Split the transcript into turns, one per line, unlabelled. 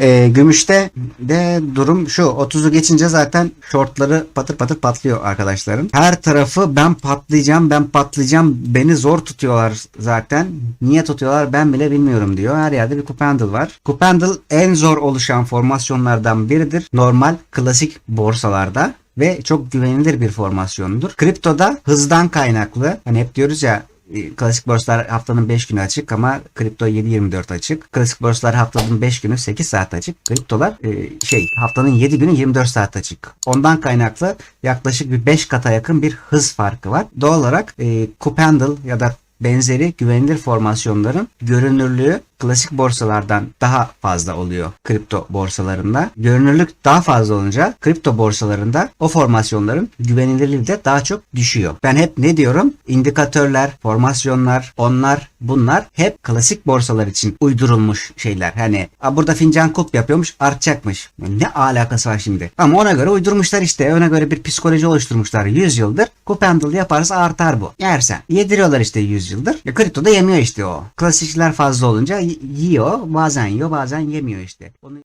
Ee, gümüşte de durum şu 30'u geçince zaten shortları patır patır patlıyor arkadaşların. Her tarafı ben patlayacağım ben patlayacağım beni zor tutuyorlar zaten. Niye tutuyorlar ben bile bilmiyorum diyor. Her yerde bir cup handle var. Cup handle en zor oluşan formasyonlardan biridir. Normal klasik borsalarda ve çok güvenilir bir formasyondur. Kriptoda hızdan kaynaklı hani hep diyoruz ya e, Klasik borsalar haftanın 5 günü açık ama kripto 7-24 açık. Klasik borsalar haftanın 5 günü 8 saat açık. Kriptolar e, şey haftanın 7 günü 24 saat açık. Ondan kaynaklı yaklaşık bir 5 kata yakın bir hız farkı var. Doğal olarak e, cup handle ya da benzeri güvenilir formasyonların görünürlüğü klasik borsalardan daha fazla oluyor kripto borsalarında. Görünürlük daha fazla olunca kripto borsalarında o formasyonların güvenilirliği de daha çok düşüyor. Ben hep ne diyorum? İndikatörler, formasyonlar, onlar, bunlar hep klasik borsalar için uydurulmuş şeyler. Hani "Aa, burada fincan kulp yapıyormuş artacakmış. Ne alakası var şimdi? Ama ona göre uydurmuşlar işte. Ona göre bir psikoloji oluşturmuşlar 100 yıldır. Cup handle yaparsa artar bu. Yersen. Yediriyorlar işte 100 yıldır. Ya kriptoda yemiyor işte o. Klasikçiler fazla olunca yiyor. Bazen yiyor bazen yemiyor işte. Onu